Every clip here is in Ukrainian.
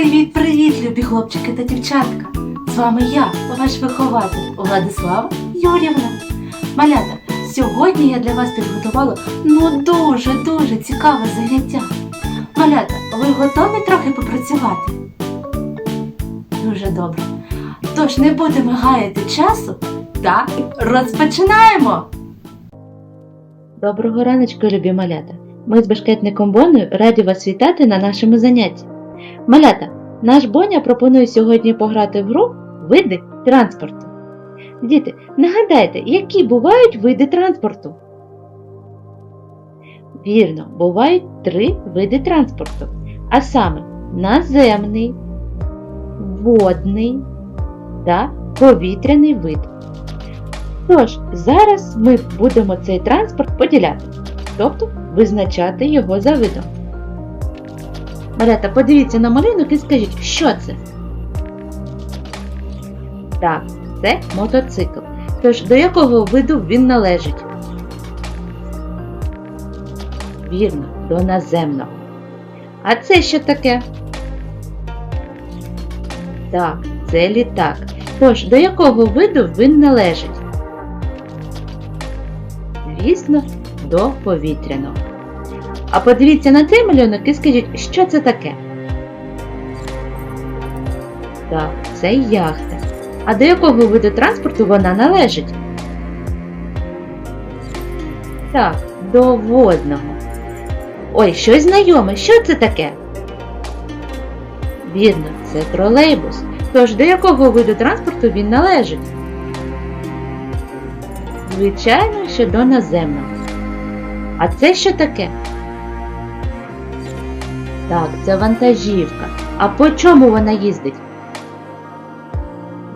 Привіт-привіт, любі хлопчики та дівчатка! З вами я, ваш вихователь Владислава Юрівна. Малята, сьогодні я для вас підготувала ну дуже-дуже цікаве заняття. Малята, ви готові трохи попрацювати? Дуже добре. Тож не будемо гаяти часу та розпочинаємо! Доброго раночку, любі малята! Ми з бешкетником Боною раді вас вітати на нашому занятті. Малята, наш Боня пропонує сьогодні пограти в гру види транспорту. Діти, нагадайте, які бувають види транспорту? Вірно, бувають три види транспорту, а саме наземний, водний та повітряний вид. Тож, зараз ми будемо цей транспорт поділяти, тобто визначати його за видом. Малята, подивіться на малюнок і скажіть, що це? Так, це мотоцикл. Тож, до якого виду він належить? Вірно, до наземного. А це що таке? Так, це літак. Тож, до якого виду він належить? Звісно, до повітряного. А подивіться на цей малюнок і скажіть, що це таке? Так, це яхта. А до якого виду транспорту вона належить? Так, до водного. Ой, щось знайоме. Що це таке? Вірно, це тролейбус. Тож до якого виду транспорту він належить? Звичайно, що до наземного. А це що таке? Так, це вантажівка. А по чому вона їздить?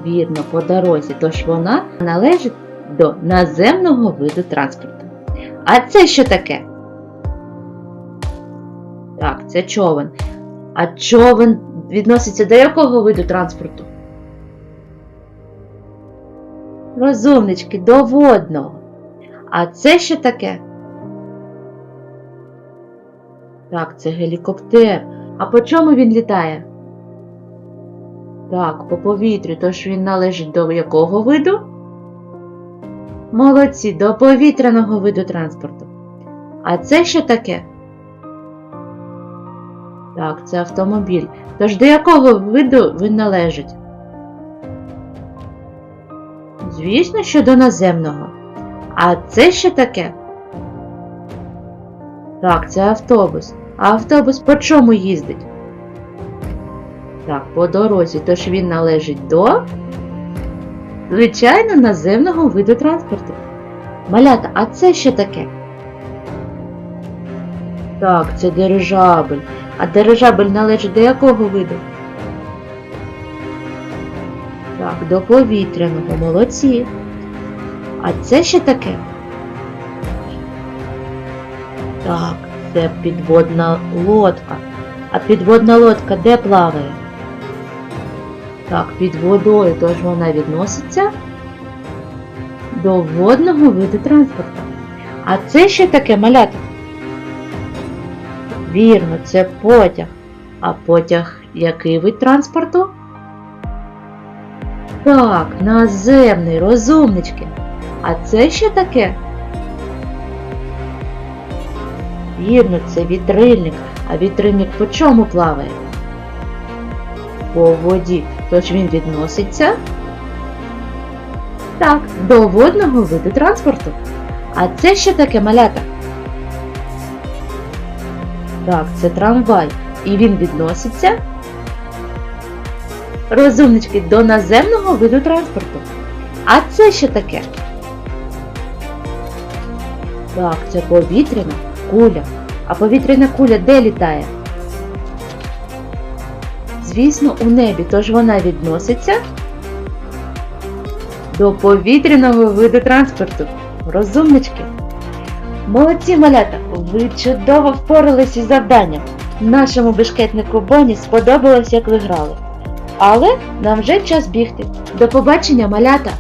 Вірно, по дорозі, тож вона належить до наземного виду транспорту. А це що таке? Так, це човен. А човен відноситься до якого виду транспорту? Розумнички, до водного. А це що таке? Так, це гелікоптер. А по чому він літає? Так, по повітрю, тож він належить до якого виду? Молодці, до повітряного виду транспорту. А це що таке? Так, це автомобіль. Тож до якого виду він належить? Звісно, що до наземного. А це що таке? Так, це автобус. А автобус по чому їздить? Так, по дорозі, тож він належить до, звичайно, наземного виду транспорту. Малята, а це що таке? Так, це дирижабель. А дирижабель належить до якого виду? Так, до повітряного, молодці. А це що таке? Так, це підводна лодка. А підводна лодка де плаває? Так, під водою, тож вона відноситься до водного виду транспорту. А це що таке малята? Вірно, це потяг. А потяг який вид транспорту? Так, наземний, розумнички. А це що таке? Вірно, це вітрильник. А вітрильник по чому плаває? По воді. Тож він відноситься? Так, до водного виду транспорту. А це що таке малята? Так, це трамвай. І він відноситься? Розумнички до наземного виду транспорту. А це що таке? Так, це повітряна куля. А повітряна куля де літає? Звісно, у небі, тож вона відноситься до повітряного виду транспорту. Розумнички. Молодці малята, ви чудово впоралися із завданням. Нашому бешкетнику Боні сподобалось, як ви грали. Але нам вже час бігти. До побачення, малята!